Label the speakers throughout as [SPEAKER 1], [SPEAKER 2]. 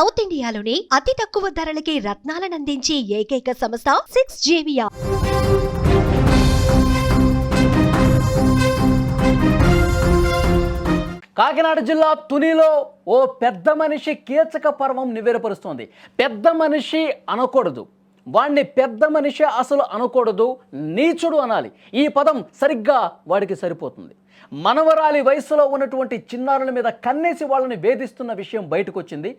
[SPEAKER 1] South ఇండియాలోని అతి తక్కువ ధరలకి రత్నాలనందించే ఏకైక సంస్థ సిక్స్ జేవియా
[SPEAKER 2] కాకినాడ జిల్లా తునిలో ఓ పెద్ద మనిషి కీచక పర్వం నివేరపరుస్తోంది. పెద్ద మనిషి అనకూడదు. వాణ్ణి పెద్ద మనిషి అసలు అనకూడదు. నీచుడు అనాలి. ఈ పదం సరిగ్గా వాడికి సరిపోతుంది. మనవరాలి వయసులో ఉన్నటువంటి చిన్నారుల మీద కన్నేసి వాళ్ళని వేధిస్తున్న విషయం బయటకు వచ్చింది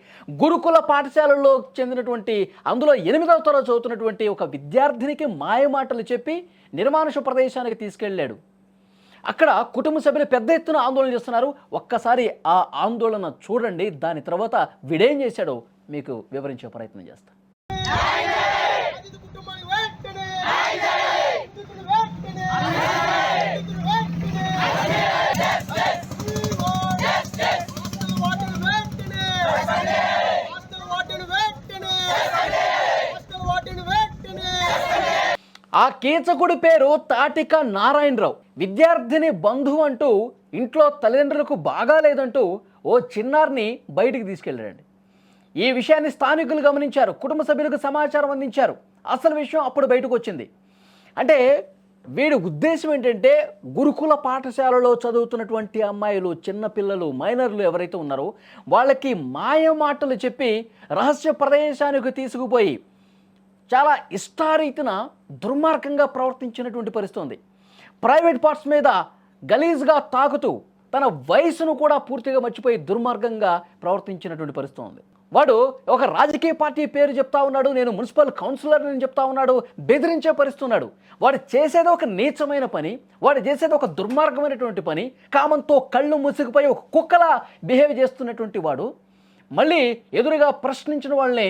[SPEAKER 2] గురుకుల పాఠశాలల్లో చెందినటువంటి అందులో ఎనిమిదవ తరగతి చదువుతున్నటువంటి ఒక విద్యార్థినికి మాయమాటలు చెప్పి నిర్మానుష ప్రదేశానికి తీసుకెళ్ళాడు. అక్కడ కుటుంబ సభ్యులు పెద్ద ఎత్తున ఆందోళన చేస్తున్నారు. ఒక్కసారి ఆ ఆందోళన చూడండి. దాని తర్వాత విడేం చేశాడో మీకు వివరించే ప్రయత్నం చేస్తాను
[SPEAKER 3] బాధిత కుటుంబాన్ని వెంటనే బాధితులు వెంటనే బాధితులు వెంటనే హాస్టల్ వార్డులు వెంటనే హాస్టల్ వార్డులు వెంటనే హాస్టల్ వార్డులు వెంటనే
[SPEAKER 2] ఆ కీచకుడి పేరు తాటిక నారాయణరావు. విద్యార్థిని బంధువు అంటూ ఇంట్లో తల్లిదండ్రులకు బాగా లేదంటూ ఓ చిన్నారిని బయటికి తీసుకెళ్ళాడండి ఈ విషయాన్ని స్థానికులు గమనించారు కుటుంబ సభ్యులకు సమాచారం అందించారు. అసలు విషయం అప్పుడు బయటకు వచ్చింది. అంటే వీడి ఉద్దేశం ఏంటంటే గురుకుల పాఠశాలలో చదువుతున్నటువంటి అమ్మాయిలు చిన్నపిల్లలు మైనర్లు ఎవరైతే ఉన్నారో వాళ్ళకి మాయమాటలు చెప్పి రహస్య ప్రదేశానికి తీసుకుపోయి చాలా ఇష్టారీతిన దుర్మార్గంగా ప్రవర్తించినటువంటి పరిస్థితి ఉంది. ప్రైవేట్ పార్ట్స్ మీద గలీజ్గా తాకుతూ తన వయసును కూడా పూర్తిగా మర్చిపోయి దుర్మార్గంగా ప్రవర్తించినటువంటి పరిస్థితి ఉంది. వాడు ఒక రాజకీయ పార్టీ పేరు చెప్తా ఉన్నాడు నేను మున్సిపల్ కౌన్సిలర్ అని చెప్తా ఉన్నాడు బెదిరించే పరిస్తున్నాడు వాడు చేసేది ఒక నీచమైన పని వాడు చేసేది ఒక దుర్మార్గమైనటువంటి పని కామంతో కళ్ళు ముసుగుపోయి ఒక కుక్కలా బిహేవ్ చేస్తున్నటువంటి వాడు మళ్ళీ ఎదురుగా ప్రశ్నించిన వాళ్ళని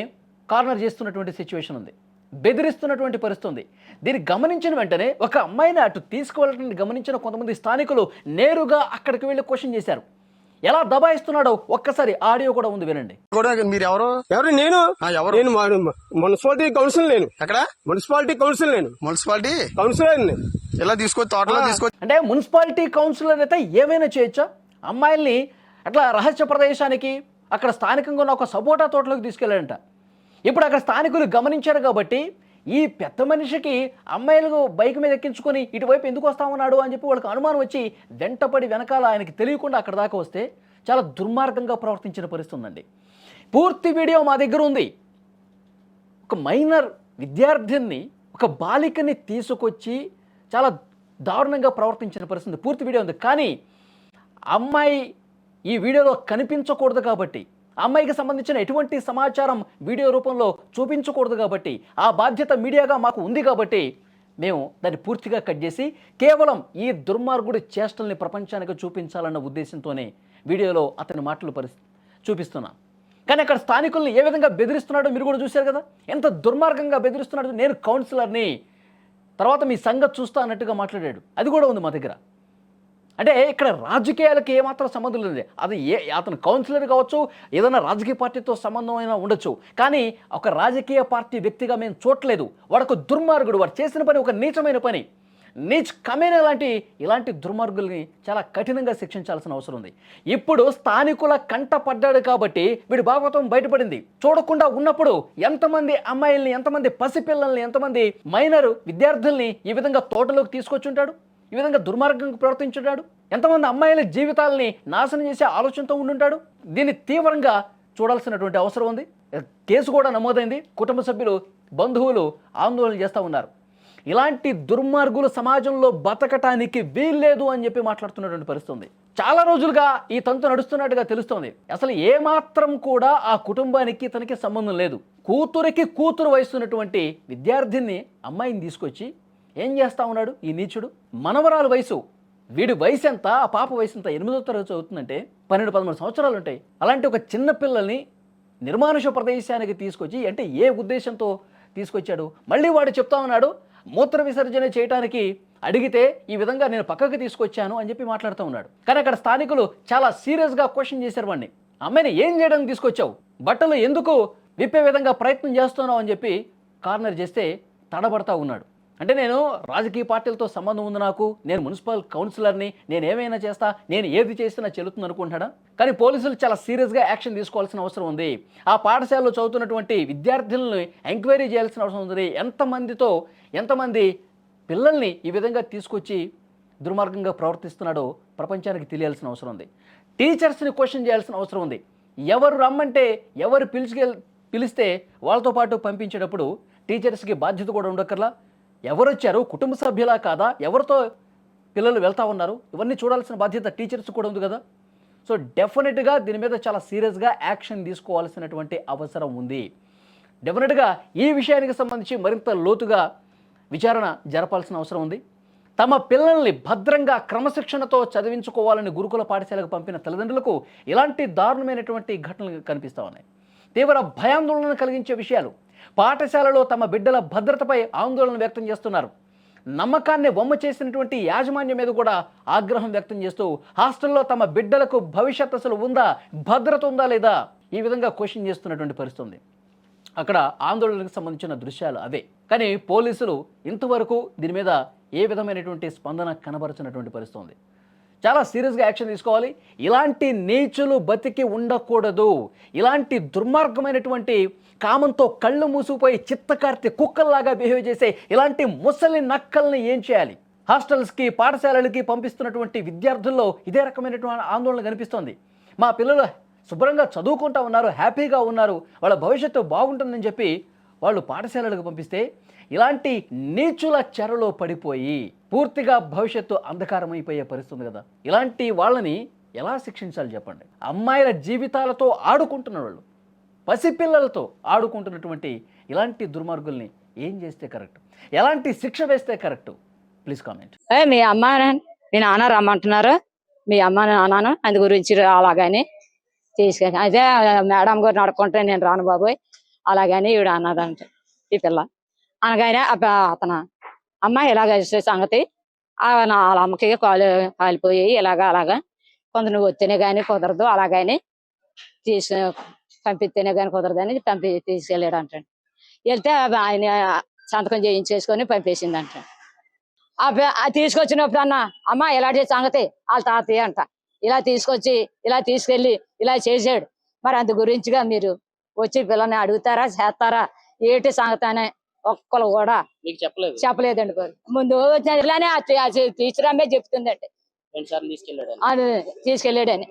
[SPEAKER 2] కార్నర్ చేస్తున్నటువంటి సిచ్యువేషన్ ఉంది. బెదిరిస్తున్నటువంటి పరిస్థితి ఉంది దీన్ని గమనించిన వెంటనే ఒక అమ్మాయిని అటు తీసుకువెళ్ళటాన్ని గమనించిన కొంతమంది స్థానికులు నేరుగా అక్కడికి వెళ్ళి క్వశ్చన్ చేశారు. ఎలా దబాయిస్తున్నాడో ఒక్కసారి ఆడియో కూడా ఉంది వినండి.
[SPEAKER 4] కూడా మీరు ఎవరు?
[SPEAKER 5] ఎవరు నేను.
[SPEAKER 4] ఆ, ఎవరు?
[SPEAKER 5] నేను మున్సిపాలిటీ కౌన్సిల్ నేను.
[SPEAKER 4] ఎక్కడ?
[SPEAKER 5] మున్సిపాలిటీ కౌన్సిల్ నేను.
[SPEAKER 4] మున్సిపాలిటీ?
[SPEAKER 5] కౌన్సిలర్ నేను.
[SPEAKER 4] ఇలా తీసుకొచ్చి తోటలో తీసుకొచ్చి
[SPEAKER 2] అంటే మున్సిపాలిటీ కౌన్సిలర్ అయితే ఏమైనా చేయొచ్చా? అమ్మాయిల్ని అట్లా రహస్య ప్రదేశానికి అక్కడ స్థానికంగా ఉన్న ఒక సపోటా తోటలోకి తీసుకెళ్ళాడంట. ఇప్పుడు అక్కడ స్థానికులు గమనించారు కాబట్టి ఈ పెద్ద మనిషికి అమ్మాయిలు బైక్ మీద ఎక్కించుకొని ఇటువైపు ఎందుకు వస్తా ఉన్నాడు అని చెప్పి వాళ్ళకి అనుమానం వచ్చి వెంటపడి వెనకాల ఆయనకి తెలియకుండా అక్కడ దాకా వస్తే చాలా దుర్మార్గంగా ప్రవర్తించిన పరిస్థితి ఉందండి. పూర్తి వీడియో మా దగ్గర ఉంది. ఒక మైనర్ విద్యార్థిని ఒక బాలికని తీసుకొచ్చి చాలా దారుణంగా ప్రవర్తించిన పరిస్థితి పూర్తి వీడియో ఉంది. కానీ అమ్మాయి ఈ వీడియోలో కనిపించకూడదు కాబట్టి అమ్మాయికి సంబంధించిన ఎటువంటి సమాచారం వీడియో రూపంలో చూపించకూడదు కాబట్టి ఆ బాధ్యత మీడియాగా మాకు ఉంది కాబట్టి మేము దాన్ని పూర్తిగా కట్ చేసి కేవలం ఈ దుర్మార్గుడి చేష్టల్ని ప్రపంచానికి చూపించాలన్న ఉద్దేశంతోనే వీడియోలో అతని మాటలు పరి చూపిస్తున్నాం. కానీ అక్కడ స్థానికుల్ని ఏ విధంగా బెదిరిస్తున్నాడో మీరు కూడా చూశారు కదా? ఎంత దుర్మార్గంగా బెదిరిస్తున్నాడో? నేను కౌన్సిలర్ని తర్వాత మీ సంగతి చూస్తా అన్నట్టుగా మాట్లాడాడు. అది కూడా ఉంది మా దగ్గర. అంటే ఇక్కడ రాజకీయాలకి ఏమాత్రం సంబంధం లేదు. అది ఏ అతను కౌన్సిలర్ కావచ్చు ఏదైనా రాజకీయ పార్టీతో సంబంధం అయినా ఉండొచ్చు. కానీ ఒక రాజకీయ పార్టీ వ్యక్తిగా మేము చూడలేదు వాడు ఒక దుర్మార్గుడు. వాడు చేసిన పని ఒక నీచమైన పని. నీచ్ కమైన లాంటి ఇలాంటి దుర్మార్గుల్ని చాలా కఠినంగా శిక్షించాల్సిన అవసరం ఉంది. ఇప్పుడు స్థానికుల కంట పడ్డాడు కాబట్టి వీడి భాగవతం బయటపడింది. చూడకుండా ఉన్నప్పుడు ఎంతమంది అమ్మాయిల్ని ఎంతమంది పసిపిల్లల్ని ఎంతమంది మైనర్ విద్యార్థుల్ని ఈ విధంగా తోటలోకి తీసుకొచ్చుంటాడు? ఈ విధంగా దుర్మార్గంగా ప్రవర్తించుంటాడు? ఎంతమంది అమ్మాయిల జీవితాలని నాశనం చేసే ఆలోచనతో ఉండుంటాడు? దీన్ని తీవ్రంగా చూడాల్సినటువంటి అవసరం ఉంది. కేసు కూడా నమోదైంది. కుటుంబ సభ్యులు బంధువులు ఆందోళన చేస్తూ ఉన్నారు. ఇలాంటి దుర్మార్గులు సమాజంలో బతకటానికి వీల్లేదు అని చెప్పి మాట్లాడుతున్నటువంటి పరిస్థితి ఉంది. చాలా రోజులుగా ఈ తంతు నడుస్తున్నట్టుగా తెలుస్తోంది. అసలు ఏమాత్రం కూడా ఆ కుటుంబానికి తనకి సంబంధం లేదు. కూతురికి కూతురు వయసున్నటువంటి విద్యార్థిని అమ్మాయిని తీసుకొచ్చి ఏం చేస్తూ ఉన్నాడు? ఈ నీచుడు. మనవరాలు వయసు. వీడి వయసు ఎంత? ఆ పాప వయసు ఎంత? ఎనిమిదో తరగతి చదువుతుందంటే పన్నెండు పదమూడు సంవత్సరాలు ఉంటాయి. అలాంటి ఒక చిన్న పిల్లల్ని నిర్మానుష ప్రదేశానికి తీసుకొచ్చి అంటే ఏ ఉద్దేశంతో తీసుకొచ్చాడు? మళ్ళీ వాడు చెప్తా ఉన్నాడు మూత్ర విసర్జన చేయడానికి అడిగితే ఈ విధంగా నేను పక్కకి తీసుకొచ్చాను అని చెప్పి మాట్లాడుతూ ఉన్నాడు. కానీ అక్కడ స్థానికులు చాలా సీరియస్గా క్వశ్చన్ చేశారు వాడిని అమ్మాయిని ఏం చేయడానికి తీసుకొచ్చావు? బట్టలు ఎందుకు విప్పే విధంగా ప్రయత్నం చేస్తున్నావు అని చెప్పి కార్నర్ చేస్తే తడబడతా ఉన్నాడు. అంటే నేను రాజకీయ పార్టీలతో సంబంధం ఉంది నాకు నేను మున్సిపల్ కౌన్సిలర్ని నేను ఏమైనా చేస్తా నేను ఏది చేసినా చెల్లుతుంది అనుకుంటాడా? కానీ పోలీసులు చాలా సీరియస్గా యాక్షన్ తీసుకోవాల్సిన అవసరం ఉంది. ఆ పాఠశాలలో చదువుతున్నటువంటి విద్యార్థులను ఎంక్వైరీ చేయాల్సిన అవసరం ఉంది. ఎంతమందితో ఎంతమంది పిల్లల్ని ఈ విధంగా తీసుకొచ్చి దుర్మార్గంగా ప్రవర్తిస్తున్నాడో ప్రపంచానికి తెలియాల్సిన అవసరం ఉంది. టీచర్స్ని క్వశ్చన్ చేయాల్సిన అవసరం ఉంది. ఎవరు రమ్మంటే ఎవరు పిలిచికెళ్ పిలిస్తే వాళ్ళతో పాటు పంపించేటప్పుడు టీచర్స్కి బాధ్యత కూడా ఉండక్కర్లా. ఎవరు వచ్చారు కుటుంబ సభ్యులా కాదా? ఎవరితో పిల్లలు వెళ్తా ఉన్నారు? ఇవన్నీ చూడాల్సిన బాధ్యత టీచర్స్ కూడా ఉంది కదా. సో డెఫినెట్గా దీని మీద చాలా సీరియస్గా యాక్షన్ తీసుకోవాల్సినటువంటి అవసరం ఉంది. డెఫినెట్గా ఈ విషయానికి సంబంధించి మరింత లోతుగా విచారణ జరపాల్సిన అవసరం ఉంది. తమ పిల్లల్ని భద్రంగా క్రమశిక్షణతో చదివించుకోవాలని గురుకుల పాఠశాలకు పంపిన తల్లిదండ్రులకు ఇలాంటి దారుణమైనటువంటి ఘటనలు కనిపిస్తూ ఉన్నాయి. తీవ్ర భయాందోళన కలిగించే విషయాలు. పాఠశాలలో తమ బిడ్డల భద్రతపై ఆందోళన వ్యక్తం చేస్తున్నారు. నమ్మకాన్ని బొమ్మ చేసినటువంటి యాజమాన్యం మీద కూడా ఆగ్రహం వ్యక్తం చేస్తూ హాస్టల్లో తమ బిడ్డలకు భవిష్యత్ అసలు ఉందా భద్రత ఉందా లేదా ఈ విధంగా క్వశ్చన్ చేస్తున్నటువంటి పరిస్థితి ఉంది అక్కడ ఆందోళనకు సంబంధించిన దృశ్యాలు అవే. కానీ పోలీసులు ఇంతవరకు దీని మీద ఏ విధమైనటువంటి స్పందన కనబరచినటువంటి పరిస్థితి ఉంది చాలా సీరియస్గా యాక్షన్ తీసుకోవాలి. ఇలాంటి నీచులు బతికి ఉండకూడదు. ఇలాంటి దుర్మార్గమైనటువంటి కామంతో కళ్ళు మూసుకుపోయి చిత్తకార్తె కుక్కల్లాగా బిహేవ్ చేసే ఇలాంటి ముసలి నక్కల్ని ఏం చేయాలి? హాస్టల్స్కి పాఠశాలలకి పంపిస్తున్నటువంటి విద్యార్థుల్లో ఇదే రకమైనటువంటి ఆందోళన కనిపిస్తోంది. మా పిల్లలు శుభ్రంగా చదువుకుంటా ఉన్నారు హ్యాపీగా ఉన్నారు. వాళ్ళ భవిష్యత్తు బాగుంటుందని చెప్పి వాళ్ళు పాఠశాలలకు పంపిస్తే ఇలాంటి నీచుల చెరలో పడిపోయి పూర్తిగా భవిష్యత్తు అంధకారమైపోయే పరిస్థితి ఉంది కదా. ఇలాంటి వాళ్ళని ఎలా శిక్షించాలి చెప్పండి? అమ్మాయిల జీవితాలతో ఆడుకుంటున్న వాళ్ళు పసిపిల్లలతో ఆడుకుంటున్నటువంటి ఇలాంటి దుర్మార్గుల్ని ఏం చేస్తే కరెక్ట్? ఎలాంటి శిక్ష వేస్తే కరెక్ట్? Please comment.
[SPEAKER 6] ఏ మీ అమ్మ మీ నాన్న రమ్మంటున్నారు. మీ అమ్మ నాన్నను అందు గురించి అలాగని తీసుకెళ్ళి అదే మేడం గారు నడుకుంటే నేను రాను బాబోయ్. అలాగని ఈవిడ అన్నదంట. ఈ పిల్ల. అనగానే అతను అమ్మ ఇలాగ సంగతి వాళ్ళ అమ్మకి కాలు కాలిపోయి ఇలాగా అలాగా కొందరు నువ్వు వస్తేనే కానీ కుదరదు అలాగని తీసు పంపిస్తేనే కానీ కుదరదని పంపి తీసుకెళ్ళాడు అంటాడు వెళ్తే ఆయన సంతకం చేయించేసుకొని పంపేసింది అంట ఆ తీసుకొచ్చినప్పుడు అన్న అమ్మ ఇలాంటి సంగతి వాళ్ళ తాతయ్య అంట ఇలా తీసుకొచ్చి ఇలా తీసుకెళ్ళి ఇలా చేసాడు మరి అందు గురించిగా మీరు వచ్చి పిల్లని అడుగుతారా చేస్తారా ఏంటి సంగతి అనే ఒక్కరు కూడా
[SPEAKER 7] మీకు చెప్పలేదు.
[SPEAKER 6] చెప్పలేదండి మరి ముందు వచ్చిన ఇలానే టీచర్ అమ్మే చెప్తుందండి.
[SPEAKER 7] రెండు సార్లు తీసుకెళ్ళాడు
[SPEAKER 6] అది తీసుకెళ్ళాడని.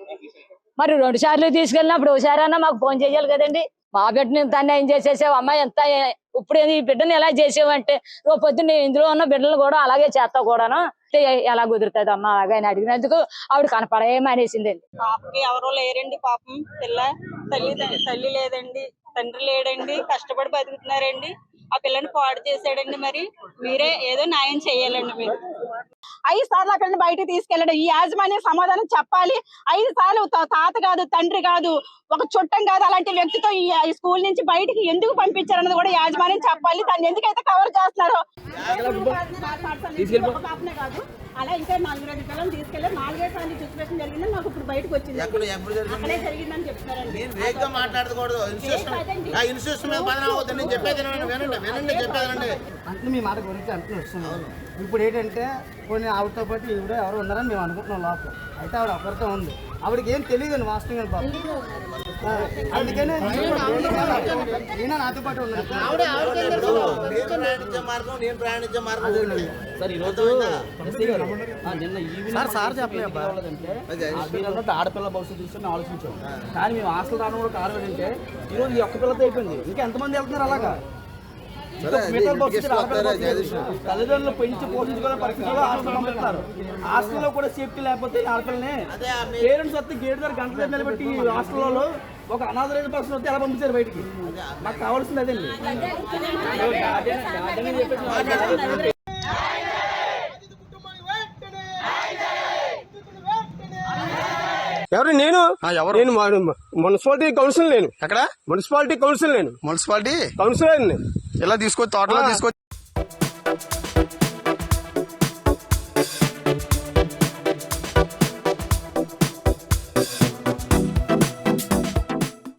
[SPEAKER 6] మరి రెండు సార్లు తీసుకెళ్ళినప్పుడు ఒకసారి అన్నా మాకు ఫోన్ చేయాలి కదండి. మా బిడ్డని తను ఏం చేసేసావు? అమ్మాయి ఎంత ఇప్పుడు ఈ బిడ్డని ఎలా చేసావు అంటే రేపు పొద్దున్న ఇందులో ఉన్న బిడ్డలు కూడా అలాగే చేస్తావు కూడాను. ఎలా కుదురుతుంది అమ్మ అలాగని అడిగినందుకు ఆవిడ కనపడేమనేసిందండి.
[SPEAKER 8] పాపకి ఎవరో లేరండి పాపం. పిల్ల తల్లి తల్లి లేదండి. తండ్రి లేడండి. కష్టపడి బతుకుతున్నారండి. ఆ పిల్లని పాడు చేశాడండి మరి. మీరే ఏదో న్యాయం చేయాలండి మీరు.
[SPEAKER 9] ఐదు సార్లు అక్కడ బయటకు తీసుకెళ్ళడం ఈ యాజమాన్యం సమాధానం చెప్పాలి. ఐదు సార్లు తాత కాదు తండ్రి కాదు ఒక చుట్టం కాదు అలాంటి వ్యక్తితో ఈ స్కూల్ నుంచి బయటికి ఎందుకు పంపించారన్నది కూడా యాజమాన్యం చెప్పాలి. తను ఎందుకైతే కవర్ చేస్తున్నారో? కాదు. అలా ఇంకా నలుగురు ఐదు పిల్లలు తీసుకెళ్ళి నాలుగైదు సార్లు సిచ్యువేషన్ జరిగింది నాకు ఇప్పుడు బయటకు వచ్చింది. అక్కడే జరిగిందని చెప్తున్నారండి.
[SPEAKER 10] నేను వేగంగా మాట్లాడకూడదు. ఇన్స్టిట్యూషన్ ఆ ఇన్స్టిట్యూషన్ మీద బదనం అవుతుంది. నేను చెప్పేది వినండి వినండి వినండి చెప్పేది
[SPEAKER 11] అంటే మీ మాట గురించి అంటూ వస్తున్నాం. ఇప్పుడు ఏంటంటే కొన్ని ఆవిడతో పాటు ఈవిడ ఎవరు ఉన్నారని మేము అనుకుంటున్నాం లోపల. అయితే ఆవిడ ఒకరితో ఉంది. ఆవిడకి ఏం తెలియదు వాస్తవంగా ఆ, అందుకనే నేను నాతో పాటు
[SPEAKER 10] ప్రయాణించే మార్గం నేను ప్రయాణించే మార్గం
[SPEAKER 7] సార్ ఈరోజు నిన్న
[SPEAKER 11] సార్, సార్
[SPEAKER 7] అంటే ఆడపిల్ల భవిష్యత్తు చూసి ఆలోచించాం. కానీ మేము హాస్టల్ రాను కూడా కారణం ఏంటంటే ఈరోజు ఈ ఒక్క పిల్లతో అయిపోయింది. ఇంకా ఎంతమంది వెళ్తున్నారు అలాగా ఇంకా మిగతా భవిష్యత్తు ఆడపిల్ల భవిష్యత్తు. తల్లిదండ్రులు పెంచి పోషించుకునే పరిస్థితుల్లో హాస్టల్ పంపిస్తారు హాస్టల్లో కూడా సేఫ్టీ లేకపోతే ఆడపిల్లని పేరెంట్స్ వస్తే గేట్ దగ్గర గంటల నిలబెట్టి హాస్టల్లో ఒక అనాథరైన పర్సన్ వస్తే ఎలా పంపించారు బయటికి మాకు కావాల్సింది అదండి
[SPEAKER 3] వెంటనే
[SPEAKER 5] ఎవరు నేను
[SPEAKER 4] ఆ, ఎవరు?
[SPEAKER 5] నేను మా- మున్సిపాలిటీ కౌన్సిల్ నేను
[SPEAKER 4] ఎక్కడ
[SPEAKER 5] మున్సిపాలిటీ కౌన్సిల్ నేను
[SPEAKER 4] మున్సిపాలిటీ
[SPEAKER 5] కౌన్సిలర్
[SPEAKER 4] ఇలా తీసుకొచ్చి తోటలో తీసుకొచ్చి